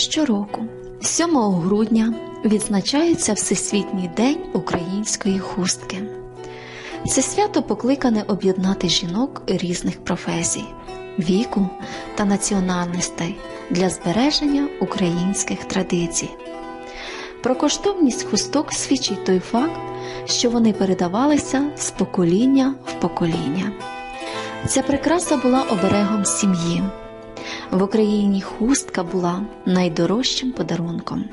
Щороку, 7 грудня, відзначається Всесвітній день української хустки. Це свято покликане об'єднати жінок різних професій, віку та національностей для збереження українських традицій. Про коштовність хусток свідчить той факт, що вони передавалися з покоління в покоління. Ця прикраса була оберегом сім'ї. В Україні хустка була найдорожчим подарунком.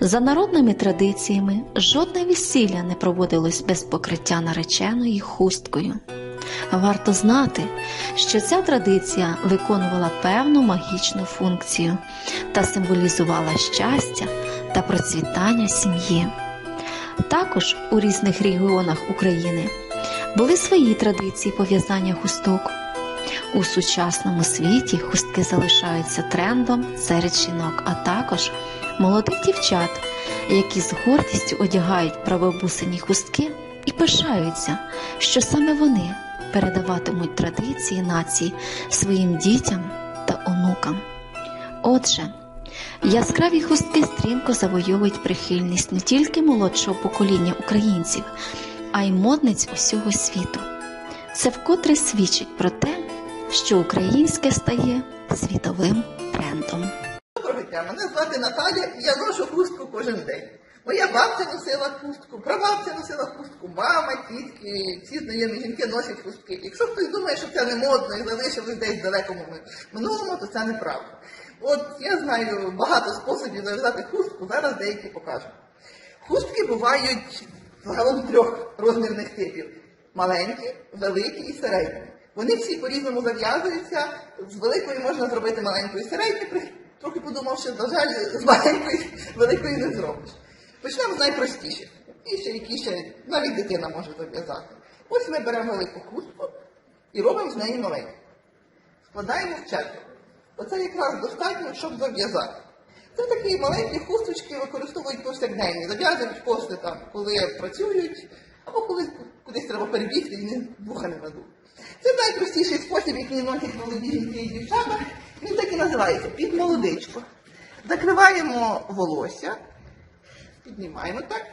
За народними традиціями, жодне весілля не проводилось без покриття нареченої хусткою. Варто знати, що ця традиція виконувала певну магічну функцію та символізувала щастя та процвітання сім'ї. Також у різних регіонах України були свої традиції пов'язання хусток. У сучасному світі хустки залишаються трендом серед жінок, а також молодих дівчат, які з гордістю одягають правобусині хустки і пишаються, що саме вони передаватимуть традиції нації своїм дітям та онукам. Отже, яскраві хустки стрімко завойовують прихильність не тільки молодшого покоління українців, а й модниць усього світу. Це вкотре свідчить про те, що українське стає світовим трендом. Доброго дня, мене звати Наталя, і я ношу хустку кожен день. Моя бабця носила хустку, прабабця носила хустку, мама, тітки, всі знайомі жінки носять хустки. Якщо хтось думає, що це не модно і залишилось десь в далекому минулому, то це неправда. От я знаю багато способів зав'язати хустку, зараз деякі покажу. Хустки бувають загалом трьох розмірних типів: маленькі, великі і середні. Вони всі по-різному зав'язуються. З великої можна зробити маленьку і середню, трохи подумав, що, на жаль, з маленької великої не зробиш. Почнемо з найпростіших. І ще які ще навіть дитина може зав'язати. Ось ми беремо велику хустку і робимо з неї маленьку. Складаємо в четверо. Оце якраз достатньо, щоб зав'язати. Це такі маленькі хусточки використовують повсякденні, зав'язують кошти там, коли працюють, або коли кудись треба перебігти і не вуха не надуть. Це найпростіший спосіб, який носять молоді жінки і дівчата. Він так і називається під молодичку. Закриваємо волосся, піднімаємо так.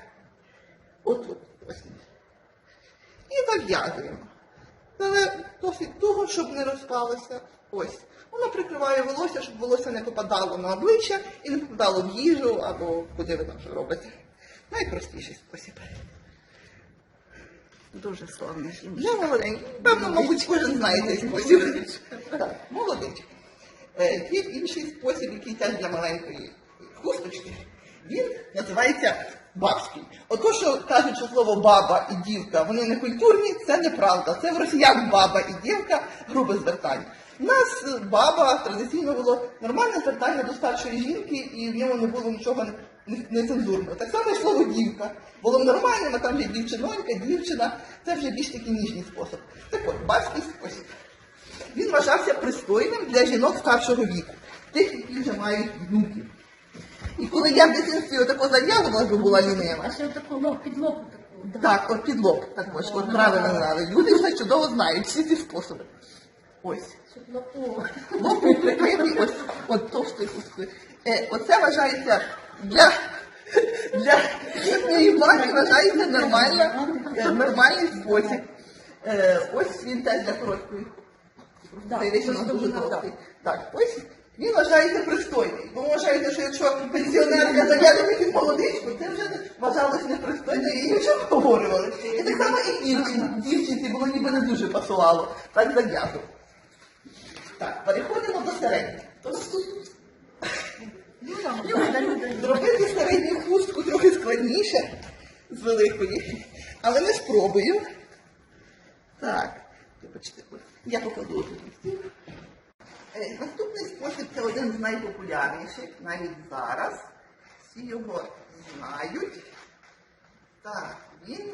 Отут. Ось. І зав'язуємо. Але досить туго, щоб не розпалося. Ось. Воно прикриває волосся, щоб волосся не попадало на обличчя і не попадало в їжу або куди ви там що робите. Найпростіший спосіб. Дуже славна жінка. Вже молоденький. Певно, мабуть, кожен знає цей спосіб. Так. Е, Є інший спосіб, який теж для маленької хусточки. Він називається бабський. Ото, що кажуть, що слово баба і дівка, вони не культурні, це неправда. Це в росіян баба і дівка грубе звертання. У нас баба традиційно було нормальне звертання до старшої жінки, і в ньому не було нічого не- нецензурного. Так само і слово дівка. Було нормальним, а там вже дівчинонька, дівчина. Це вже більш такий ніжний спосіб. Так от, бабський спосіб. Він вважався пристойним для жінок старшого віку, тих, які вже мають внуків. І коли я в дитинстві отако зав'язувала, бо була лінива, А ще таку лоб під так, от під лоб, так ось, от правильно знали. Люди вже чудово знають всі ці способи. Ось. Лоб прикритий ось, от товстою хусткою. Е, оце вважається для, для їхньої влади вважається е, нормальний спосіб. Е, ось він теж для короткої. Так, ось він вважається пристойний. Бо вважаєте, що якщо пенсіонерка зав'язує під молодичку, це вже вважалось непристойно і нічого говорювали. І так само і дівчинці, дівчинці було ніби не дуже пасувало. Так зав'язували. Так, переходимо до середніх. Тобто Зробити середню хустку трохи з великої, але ми спробуємо. Так, вибачте, я покладу. Е, Наступний спосіб це один з найпопулярніших навіть зараз. Всі його знають. Так, він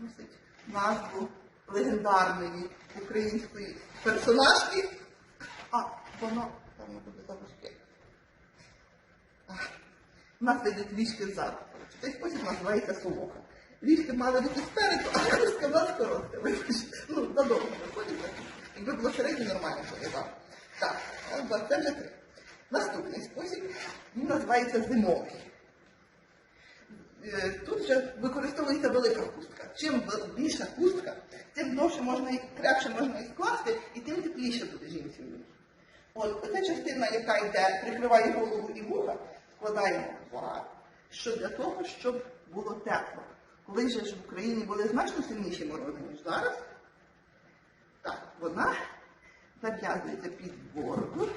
носить назву легендарної української персонажки. А, воно певно буде заважке. А, У нас сидять ліжки ззаду. Цей спосіб називається солоха. Ліжки мали бути спереду, а хустка в нас коротка. Ну, надовго виходить. Якби було середньо, нормально пов'язав. Так, от, це вже три. Наступний спосіб, він називається зимовий. Е, Тут вже використовується велика хустка. Чим більша хустка, тим довше можна і можна і скласти, і тим тепліше буде жінці. в. От оця частина, яка йде, прикриває голову і вуха, складаємо в два, що для того, щоб було тепло. Коли ж в Україні були значно сильніші морози, ніж зараз, так, вона зав'язується під бороду.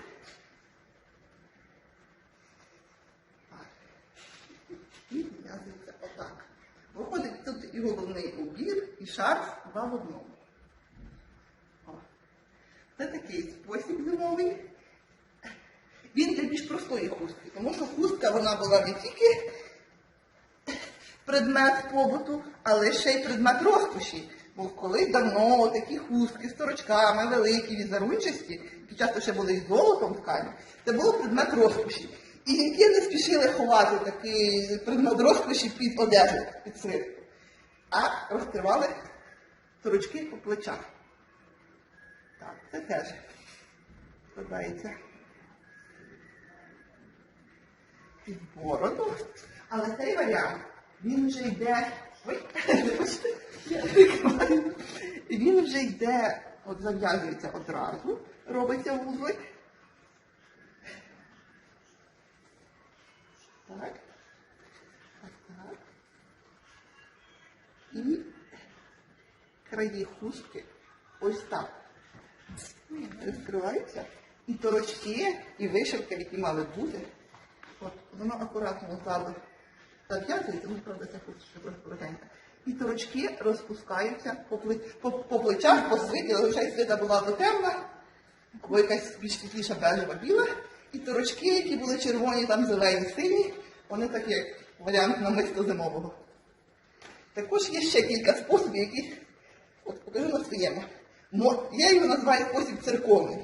І зв'язується отак. Виходить тут і головний убір, і шарф два в одному. Це такий спосіб зимовий. Він для більш простої хустки, тому що хустка вона була не тільки предмет побуту, але ще й предмет розкоші. Бо колись давно такі хустки з торочками, великі, візерунчасті, які часто ще були із золотом ткані, це було предмет розкоші. І жінки не спішили ховати такий предмет розкоші під одежу, під срібку, а розкривали торочки по плечах. Так, це теж складається під бороду. Але цей варіант, він вже йде. Ой, він вже йде, от зав'язується одразу, робиться вузлик. Так. Так, так. І краї хустки ось так відкриваються. І торочки, і вишивки, які мали бути. От, воно акуратно ззаду зав'язується, ну, правда, це ще трохи. І торочки розпускаються по, пле- по, по плечах, по свиті, лише свита була до темна, або якась більш світліша бежева біла. І торочки, які були червоні, там зелені, сині, вони такі, як варіант намисто зимового. Також є ще кілька способів, які от покажу на своєму. Мо- Я його називаю спосіб церковний.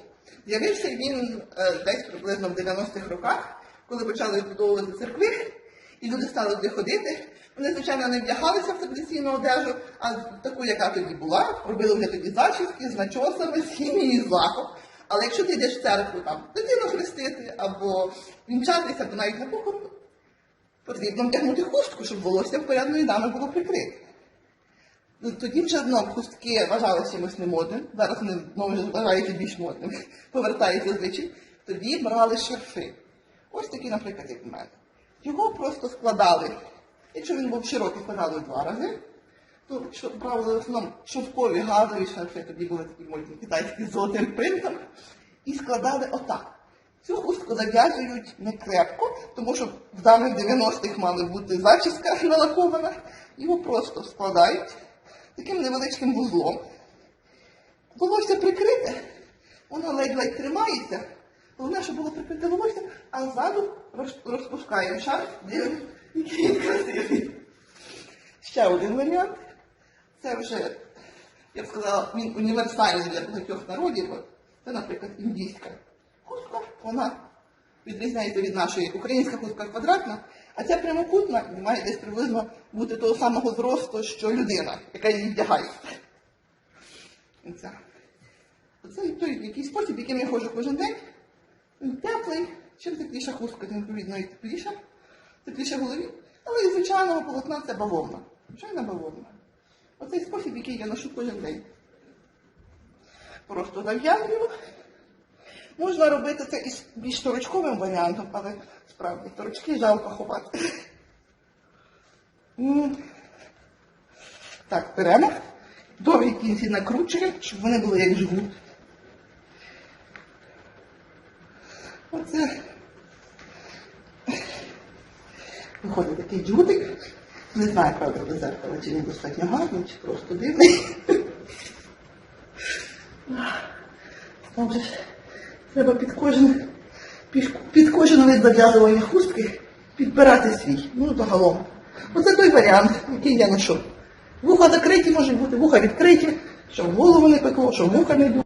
З'явився він е, десь приблизно в 90-х роках, коли почали відбудовувати церкви, і люди стали туди ходити. Вони, звичайно, не вдягалися в традиційну одежу, а таку, яка тоді була, робили вже тоді зачіски з начосами, з хімією, з лаком. Але якщо ти йдеш в церкву там дитину хрестити або вінчатися, або навіть на похорон, потрібно вдягнути хустку, щоб волосся в порядної дами було прикрите. Ну, Тоді вже дно хустки вважалися чимось немодним, зараз вони знову ж вважаються більш модним, повертається звичай. Тоді брали шарфи. Ось такі, наприклад, як в мене. Його просто складали. Якщо він був широкий, складали два рази. То що, правда, в основному шовкові газові шарфи, тоді були такі модні китайські з золотим принтом. І складали отак. Цю хустку зав'язують не крепко, тому що в даних 90-х мали бути зачіска налакована. Його просто складають таким невеличким вузлом. Волосся прикрите, воно ледь-ледь тримається. Головне, щоб було прикрите а ззаду роз- розпускаємо шарф, дивимося, який він красивий. Ще один варіант. Це вже, я б сказала, він універсальний для багатьох народів. Це, наприклад, індійська хустка. Вона відрізняється від нашої. Українська хустка квадратна, а ця прямокутна має десь приблизно бути того самого зросту, що людина, яка її вдягає. Оце той який спосіб, яким я ходжу кожен день. Теплий, чим тепліша хустка, тим відповідно і тепліша, тепліше голові. Але із звичайного полотна це бавовна. Звичайна бавовна. Оцей спосіб, який я ношу кожен день. Просто зав'язую. Можна робити це із більш торочковим варіантом, але справді торочки жалко ховати. Так, беремо. Довгі кінці накручуємо, щоб вони були як жгут. Оце. Джгутик. Не знаю, правда, до зеркала, чи він достатньо гарний, чи просто дивний. Там треба під кожен, під кожен вид зав'язування хустки підбирати свій. Ну, загалом. Оце той варіант, який я ношу. Вуха закриті, може бути, вуха відкриті, щоб голову не пекло, щоб вуха не було.